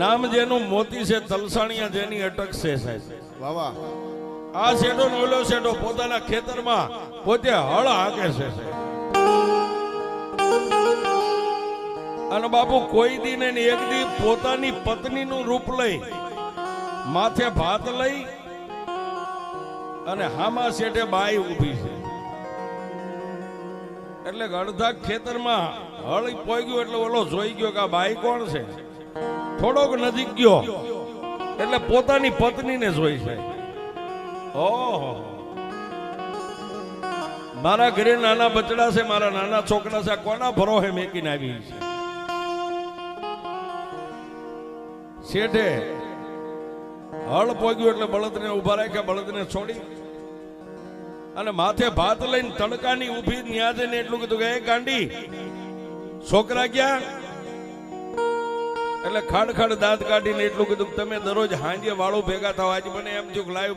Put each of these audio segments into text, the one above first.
નામ જેનું મોતી છે તલસાણિયા જેની અટક છે સાહેબ. વાહ વાહ. આ શેડો ઓલો શેડો પોતાના ખેતરમાં પોતે હળ હાકે છે અને બાપુ કોઈ દિને ને એક દી પોતાની પત્નીનું રૂપ લઈ માથે ભાત લઈ અને હામા શેઠે બાઈ ઊભી છે. એટલે અડધા ખેતરમાં હળ પોઈ ગયો એટલે ઓલો જોઈ ગયો કે બાઈ કોણ છે? થોડોક નજીક ગયો. એટલે પોતાની પત્નીને જોઈ છે. ઓહો. મારા ઘરે નાના બચડા છે, મારા નાના છોકરા છે કોના ભરોહે મેકીને આવી છે? શેઠે હળ પોગ્યું એટલે બળદને ઊભા રાખ્યા, બળદને છોડી. અને માથે ભાત લઈને તડકાની ઊભી ન્યા જઈને એટલું કીધું કે, એ ગાંડી છોકરા ક્યાં? એટલે ખાડ ખાડ દાંત કાઢીને એટલું કીધું તમે દરરોજ હાંજે વાળો ભેગા થાવ. આજે મને એમ થયું લાઈવ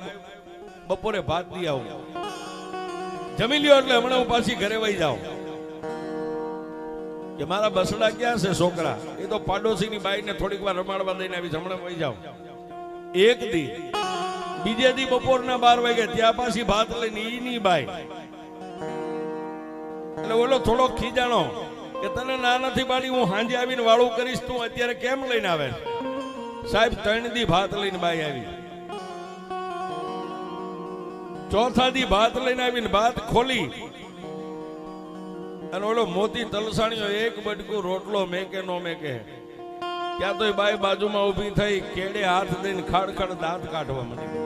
બપોરે ભાત દી આવું. જમી લ્યો એટલે હમણાં હું પાછી ઘરે વહી જાઉં. કે મારા બસડા ક્યાં છે છોકરા? એ તો પાડોશીની બાઈને થોડીક વાર રમાડવા દઈને આવી હમણાં વહી જાઉં. એક દી. બીજે દી બપોરના બાર વાગે ત્યાં પાછી ભાત લઈને ઈની બાઈ એટલે ઓલો થોડો ખીજાણો. કે તને ના નથી પાડી હું હાંજે આવીને વાળું કરીશ, તું અત્યારે કેમ લઈને આવે સાહેબ, ત્રણ દી ભાત લઈને બાઈ આવી. ચોથા દી ભાત લઈને આવીને ભાત ખોલી. અને ઓલો મોતી તલસાણીઓ એક બટકું રોટલો મેકે, નો મેકે. ત્યાં તો બાઈ બાજુમાં ઊભી થઈ, કેડે હાથ દઈને ખાડ ખાડ દાંત કાઢવા માંડી.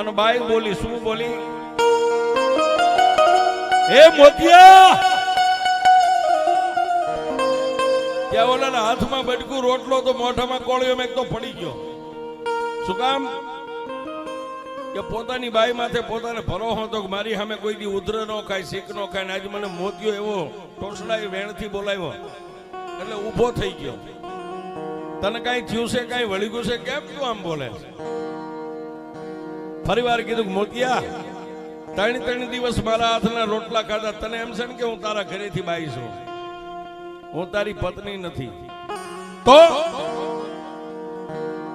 અને બાઈ બોલી, શું બોલી? હે મોતિયા! ત્યાં ઓલાના હાથમાં બટકું, રોટલો તો મોઢામાં કોળિયો મેં તો પડી ગયો. શું કામ? કે પોતાની બાઈ માથે પોતાને ભરો હતો કે મારી સામે કોઈ દી ઉધર નો ખાય શીખ નો ખાય, ને આજે મને મોતિયો એવો ટોસડાઈ વેણથી બોલાવ્યો. એટલે ઊભો થઈ ગયો. તને કાંઈ થયું છે, કાંઈ વળી ગયું છે? કેમ તું આમ બોલે? ફરી વાર કીધું મોતિયા ત્રણ ત્રણ દિવસ મારા હાથના રોટલા ખાધા. તને એમ છે ને કે હું તારા ઘરેથી બાઈ છું. હું તારી પત્ની નથી. તો?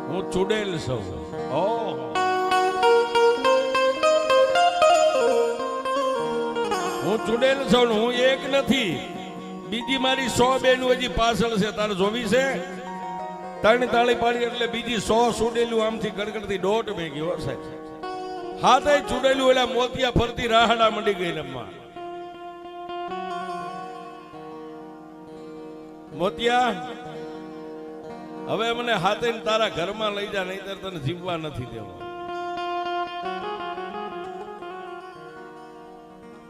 હું ચૂડેલ છું. ઓહો. હું ચૂડેલ છું હું એક નથી. બીજી મારી સો બેનું હજી પાછળ છે. તારે જોવી છે? ત્રણ તાળી પાડી એટલે બીજી સો સુડેલું આમથી ગડગડતી દોઢ ભેગી, હો સાહેબ. હાથે ચૂડેલું એટલે મોતિયા ફરતી રાહડા મંડી ગઈ રમવા મોતિયા, હવે મને હાથે તારા ઘરમાં લઈ જા, નહીતર તને જીવવા નથી દેવા.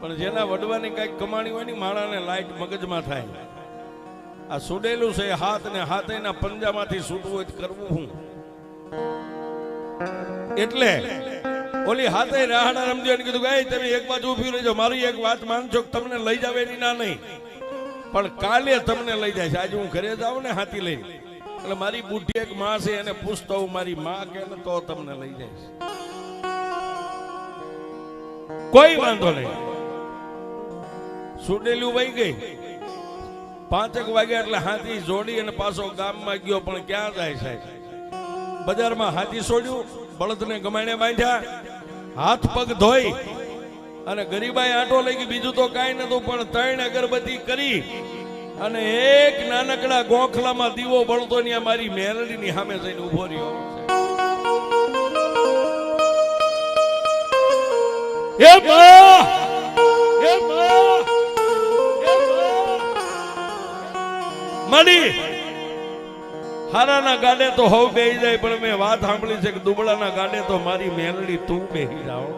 પણ જેના વડવાની કંઈક કમાણી હોય ને માણાને લાઈટ મગજમાં થાય. આ સુડેલું છે હાથ ને હાથેના પંજામાંથી છૂટવું કરવું હું? એટલે ઓલી હાથે રાહડા રમજો એને કીધું ગાય તમે એક બાજુ ઊભી રહેજો, મારી એક વાત માનજો તમને લઈ જાવ એની ના નહીં. પણ કાલે તમને લઈ જાય છે. આજે હું ઘરે જાઉં ને હાથી લઈ એટલે મારી બુઢી એક માં છે, એને પૂછતો હું મારી માં કે તો તમને લઈ જાય કોઈ વાંધો નહીં. સુડેલું વહી ગઈ. પાંચેક વાગ્યા એટલે હાથી જોડી અને પાછો ગામમાં ગયો, પણ ક્યાં જાય સાહેબ? બજારમાં હાથી છોડ્યું, બળદને ગમાણે બાંધ્યા, હાથ પગ ધોઈ અને ગરીબાઈ આંટો લઈ ગઈ બીજું તો કાંઈ નતું પણ ત્રણ અગરબત્તી કરી અને એક નાનકડા ગોખલામાં દીવો બળતો ને મારી મેરડીની સામે જઈને ઊભો રહ્યો એ બા! એ! મળી હારાના ગાડે તો હવ બે જાય, પણ મેં વાત સાંભળી છે કે દુબળાના ગાડે તો મારી મેલડી તું બેહી જાઓ.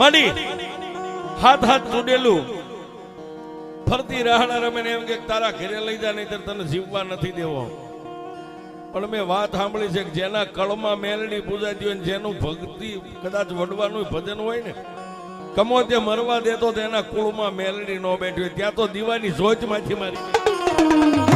મળી હાથ હાથ ચૂડેલું. ફરતી રાહણા રમે એમ કે તારા ઘરે લઈ જા નહીં તને જીવવા નથી દેવો. પણ મેં વાત સાંભળી છે કે જેના કળમાં મેલડી પૂજાતી હોય જેનું ભક્તિ કદાચ વડવાનું ભજન હોય ને કમો તે મરવા દેતો તેના કુળમાં મેલડી નો બેઠી ત્યાં તો દીવાની જોજમાંથી મારી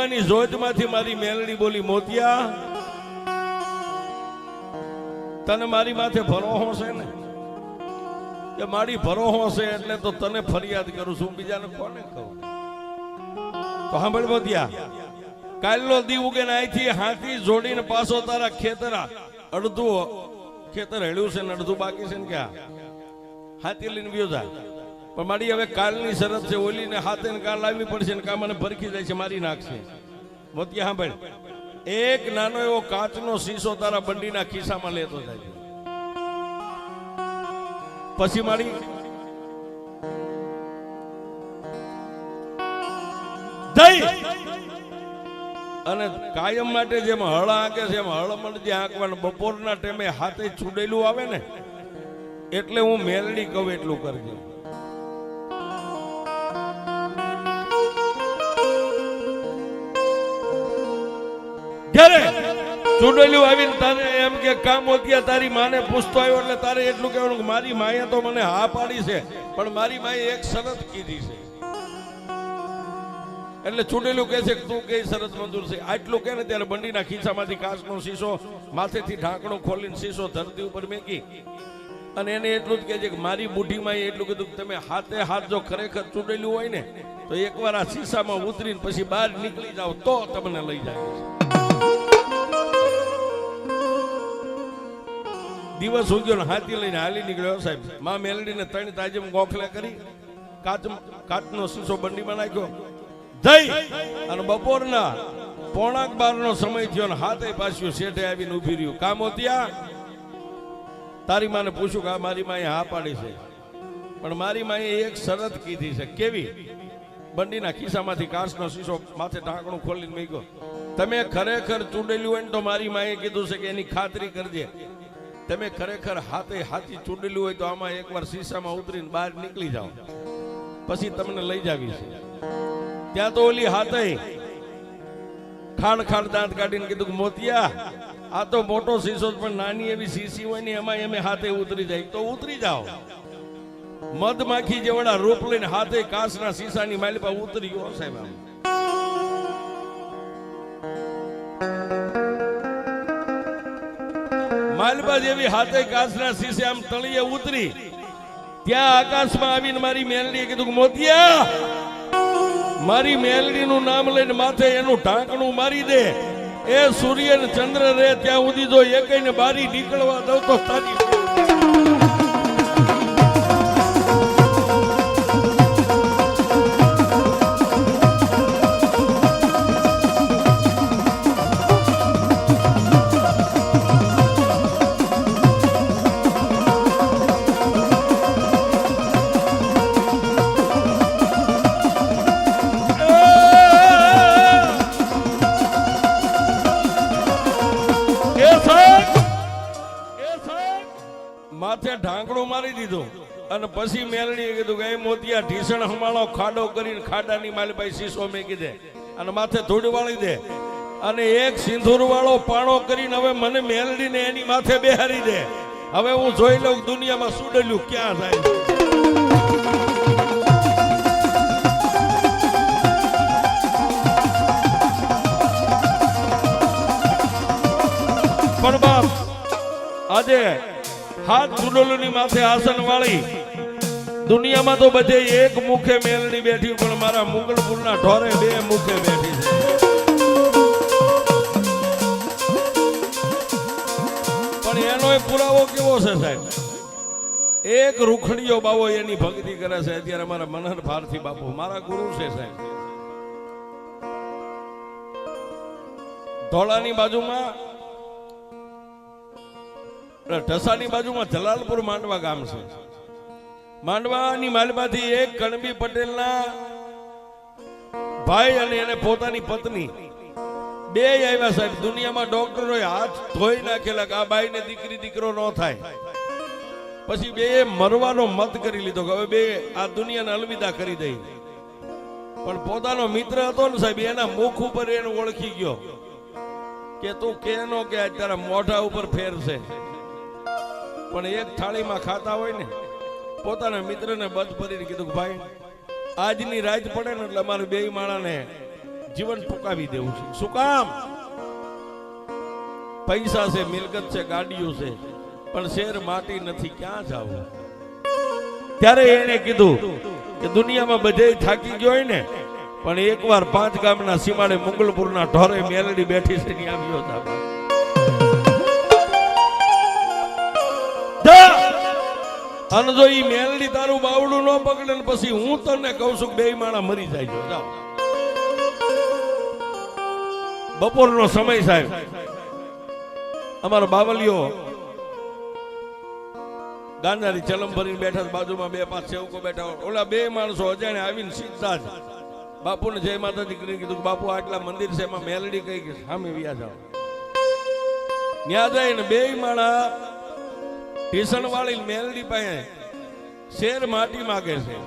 દીવાની જોજમાંથી મારી મેલડી બોલી, મોતિયા, તને મારી માથે ભરોહો છે ને? કે મારી ભરોહો છે એટલે તો તને ફરિયાદ કરું છું. બીજાને કોને કહું? તો સાંભળ મોતિયા, કાલનો દી ઉગે ને અહીંથી હાથી જોડીને પાછો તારા ખેતરા, અડધું ખેતર હેડ્યું છે ને અડધું બાકી છે ને ક્યાં? હાથી લઈને ગયો જા. પણ મારી હવે કાલની શરત છે, ઓલીને હાથે કાલ લાવવી પડશે ને કા મને ભરખી જાય છે, મારી નાખશે મોતિયા, સાંભળ. એક નાનો એવો કાચનો શીશો તારા બંડીના ખિસ્સામાં લેતો જાય પછી મારી અને કાયમ માટે જેમ હળ આંકે છે, એમ હળ મળજે આંકવાનું. બપોરના ટાઈમે હાથે છુડેલું આવે ને, એટલે હું મેલડી કહું એટલું કરજે. જ્યારે ચૂડેલું આવીને તારે એમ કે કામ હોતિયા તારી માને પૂછતો આવ્યો એટલે તારે એટલું કહેવાનું કે મારી માએ તો મને હા પાડી છે, પણ મારી માએ એક શરત કીધી છે. એટલે ચૂંટેલું કહે છે કે તું કઈ શરત મંજૂર છે. આટલું કે ને ત્યારે બંડીના ખિસ્સામાંથી કાચનો શીશો, માથેથી ઢાંકણું ખોલીને શીશો ધરતી ઉપર મેકી. અને એને એટલું જ કહે છે કે મારી બુઢીમાં એટલું કીધું કે તમે હાથે હાથ જો ખરેખર ચૂંટેલું હોય ને, તો એકવાર આ શીશામાં ઉતરીને પછી બહાર નીકળી જાઓ તો તમને લઈ જાય છે. દિવસ ઉગ્યો ને હાથી લઈને હાલી નીકળ્યો સાહેબ. માં મેલડીને ત્રણ તાજમ ગોખલે કરી, કાચ કાચનો શીશો બંડીમાં નાખ્યો જઈ અને બપોરના પોણાક બાર નો સમય થયો ને હાથે પાછું શેઠે આવીને ઊભી રહ્યું. કામ હોતિયા? તારી માને પૂછ્યું કે આ મારી માએ હા પાડી છે. પણ મારી માએ એક શરત કીધી છે. કેવી? બંડીના ખિસ્સામાંથી કાચનો શીશો માથે ઢાંકણું ખોલીને મૂક્યો. તમે ખરેખર ચૂડેલું હોય ને તો મારી માએ કીધું છે કે એની ખાતરી કરજે. તમે ખરેખર હાથે હાથી ચૂંડેલું હોય તો આમાં એકવાર શીશામાં ઉતરીને બહાર નીકળી જાઓ. પછી તમને લઈ જાવી છે. ત્યાં તો ઓલી હાથે ખાડ ખાડ દાંત કાઢીને કીધું મોતિયા, આ તો મોટો શીશો પણ નાની એવી શીશી હોય ને એમાં એમે હાથે ઉતરી જાય. તો ઉતરી જાઓ. મધમાખી જેવડા રૂપ લઈને હાથે કાચના શીશાની માલિપા ઉતરી ગયો સાહેબ આમ. માલબા જેવી હાથે કાચના શીશે આમ તળીએ ઉતરી. ત્યાં આકાશમાં આવીને મારી મેલડીએ કીધું મોતિયા, મારી મેલડીનું નામ લઈને માથે એનું ઢાંકણું મારી દે. એ સૂર્ય ને ચંદ્ર રે, ત્યાં સુધી જો એક ને બારી નીકળવા દઉં તો તારી માથે ઢાંકણું મારી દીધું. અને પછી મેલણીએ કીધું કે, એ મોતિયા, ઢીસણ હમાળો, ખાડો કરીને ખાડાની માલભાઈ શીશો મેકી દે અને માથે ધૂળ વાળી દે. અને એક સિંધુર વાળો પાણો કરીને હવે મને મેલડીને એની માથે બેહારી દે. હવે હું જોઈ લઉં દુનિયામાં સુડેલું ક્યાં થાય. પણ બાપ, આજે હાથ ચુડોલુની માથે આસન વાળી. દુનિયામાં તો બધે એક મુખે મેલની બેઠી, પણ મારા મુગલપુરના ઢોરે બે મુખે બેઠી છે. પણ એનો પુરાવો કેવો છે સાહેબ? એક રૂખડીયો બાવો એની ભક્તિ કરે છે. અત્યારે મારા મનહર ભારતી બાપુ, મારા ગુરુ છે સાહેબ. ધોળાની બાજુમાં ઢસાની બાજુમાં જલાલપુર માંડવા ગામ છે. માંડવાની માલમાંથી એક કણબી પટેલના ભાઈ અને એને પોતાની પત્ની. બે આવ્યા સાહેબ. દુનિયામાં ડોક્ટરો હાથ ધોઈ નાખેલા કે આ બાઈને દીકરી, દીકરો ન થાય. પછી બે મરવાનો મત કરી લીધો કે હવે બે આ દુનિયાને અલવિદા કરી દઈ. પણ પોતાનો મિત્ર હતો ને સાહેબ, એના મુખ ઉપર એને ઓળખી ગયો કે તું કે આજ તારા મોઢા ઉપર ફેર છે પણ એક થાળીમાં ખાતા હોય ને, પોતાના મિત્રને બધ ભરીને કીધું કે ભાઈ, આજની રાત પડે ને એટલે અમારે બે માણાને જીવન ટૂંકાવી દેવું છે. શું કામ? પૈસા છે, મિલકત છે, ગાડીઓ છે, પણ શેર માટી નથી, ક્યાં જવું? ત્યારે એને કીધું કે દુનિયામાં બધે થાકી ગયો હોય ને, પણ એકવાર પાંચ ગામના સીમાડે મુગલપુરના ઢોરે મેલડી બેઠી છે, ત્યાં આવ્યો હતા અને જો ઈ મેલડી તારું બાવડું ન પકડે ને પછી હું તને કહું છું બે માણા મરી જાય જો જાઓ. બપોરનો સમય સાહેબ. અમારો બાવલિયો ગાંધારી ચલમ ભરીને બેઠા બાજુમાં બે પાંચ સેવકો બેઠા હોય. ઓલા બે માણસો અજાણે આવીને સીધા જ બાપુને જય માતાજી કરી કીધું બાપુ આટલા મંદિર છે, એમાં મેલડી કઈ સામે વ્યા જાઓ ત્યાં ને બે માણા ટીસણ વાળી મેલડી પાસે શેર માટી માગે છે.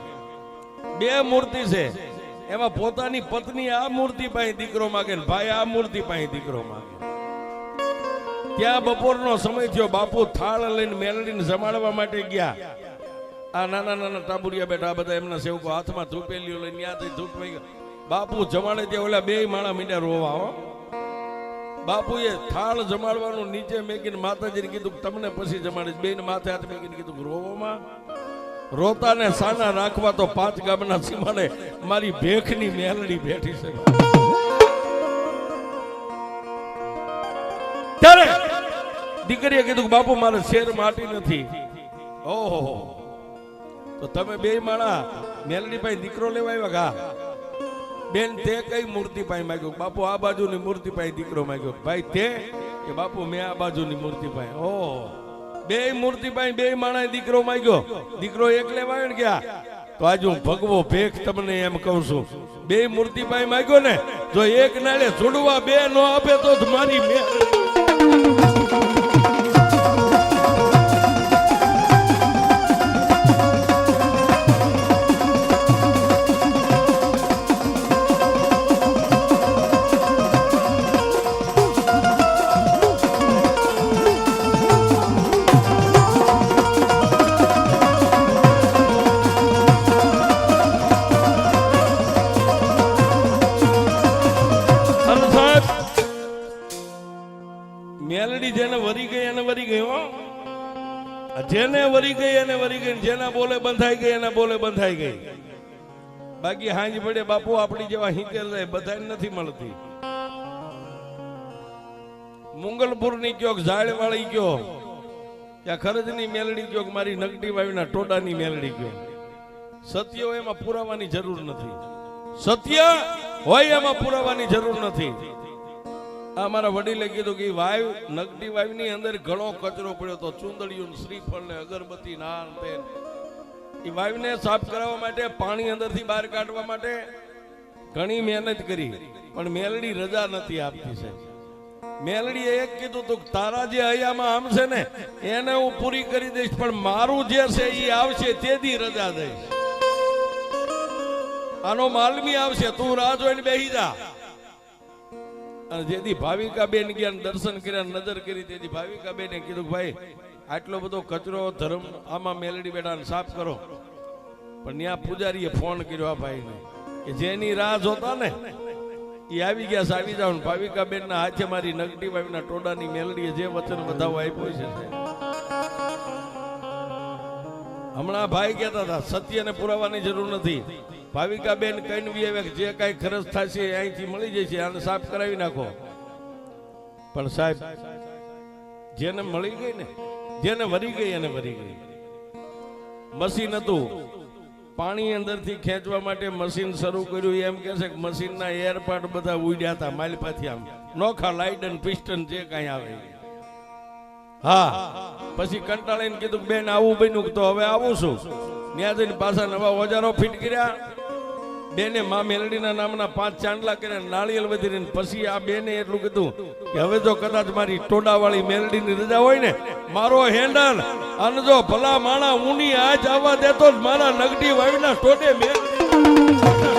બે મૂર્તિ છે. એમાં પોતાની પત્ની આ મૂર્તિ પાસે દીકરો માગે ને ભાઈ આ મૂર્તિ પાસે દીકરો માગે. ત્યાં બપોરનો સમય થયો. બાપુ થાળ લઈને મેલડીને જમાડવા માટે ગયા. આ નાના નાના ટાબુરિયા બેઠા બધા એમના સેવકો હાથમાં ધૂપેલીઓ લઈને ત્યાંથી ધૂપ બાપુ જમાડે ત્યાં ઓલા બે માણા મીંડા રોવા, હો. બાપુએ થાળ જમાડવાનું નીચે મેકીને માતાજીને કીધું તમને પછી જમાડીશ. બેન માથે હાથ મેકીને કીધું રોવામાં? રોતાને સાના રાખવા તો પાંચ ગામના સીમાડે મારી ભેખની મેલડી બેઠી છે. ત્યારે દીકરીએ કીધું બાપુ, મારે શેર માટી નથી. ઓહો. તો તમે બે માણા મેલડી ભાઈ દીકરો લેવા આવ્યા કા? બેન, તે કઈ મૂર્તિ પાસે માંગ્યો? બાપુ, આ બાજુની મૂર્તિ પાસે દીકરો માંગ્યો. ભાઈ, તે? કે બાપુ, મેં આ બાજુની મૂર્તિ પાસે ઓ. બે મૂર્તિ પાસે બે માણા દીકરો માંગ્યો. દીકરો એકલે વાયણ ગયા. તો આજે હું ભગવો ભેખ તમને એમ કહું છું. બે મૂર્તિ પાસે માંગ્યો ને, જો એક નાળે છોડવા બે નો આપે તો જ મારી મેં જેના બોલે બંધાઈ ગઈ, એના બોલે બંધાઈ ગઈ. બાકી હાંજ પડે બાપુ આપણી જેવા હિંકેલ રહે, બધાને નથી મળતી. મુંગલપુરની કયો ઝાડ વાળી કયો ત્યાં ખરજની મેલડી કયો મારી નગટી વાવીના ટોડાની મેલડી સત્ય હોય એમાં પુરાવાની જરૂર નથી. સત્ય હોય એમાં પુરાવાની જરૂર નથી. આ મારા વડીલે કીધું કે વાયુ, નગડી વાયુની અંદર ઘણો કચરો પડ્યો હતો ચુંદડીયું શ્રીફળ ને અગરબત્તી નાન તેલ એ વાયુને સાફ કરાવવા માટે, પાણી અંદરથી બહાર કાઢવા માટે ઘણી મહેનત કરી, પણ મેલડી રજા નથી આપતી છે મેલડી એક કીધું તું તારા જે હૈયામાં આમ છે ને, એને હું પૂરી કરી દઈશ, પણ મારું જે છે એ આવશે તેથી રજા દઈશ. આનો માલમી આવશે, તું રાહ જોઈને બેહી જા. અને જેથી ભાવિકા બેન ગયા દર્શન કર્યા, નજર કરી, તેથી ભાવિકા બેને કીધું ભાઈ, આટલો બધો કચરો, ધર્મ, આમાં મેલડી બેઠા સાફ કરો. પણ ત્યાં પૂજારીએ ફોન કર્યો આ ભાઈને કે જેની રાહ જોતા ને એ આવી ગયા આવી જાવ ભાવિકા બેન ના હાથે મારી નગટી ભાવીના ટોડાની મેલડીએ જે વચન વધાવો આપ્યો છે હમણાં ભાઈ કહેતા હતા, સત્યને પુરાવાની જરૂર નથી. ભાવિકા બેન કહીને બી આવે જે કાંઈ ખર્ચ થશે અહીંથી મળી જશે, આને સાફ કરાવી નાખો. પણ સાહેબ, જેને મળી ગઈ ને, જેને વરી ગઈ, એને વરી ગઈ. મશીન હતું. પાણી અંદરથી ખેંચવા માટે મશીન શરૂ કર્યું. એમ કે છે કે મશીનના એર પાર્ટ બધા ઉડ્યા હતા, માલપાથી આમ. નોખા લાઇટ અને પિસ્ટન જે કાંઈ આવે. હા. પછી કંટાળીને કીધું, બેન, આવું બન્યું તો હવે આવું છું. ત્યાં જઈને પાછા નવા ઓજારો ફિટ કર્યા. બેને મા મેલડીના નામના પાંચ ચાંદલા કર્યા, નાળિયેર વધીને પછી આ બેને એટલું કીધું કે, હવે જો કદાચ મારી ટોડાવાળી મેલડીની રજા હોય ને, મારો હેન્ડલ અને જો ભલા માણા ઊની આજ આવવા દેતો જ મારા નગડી વાવીના ટોડે મેલડી.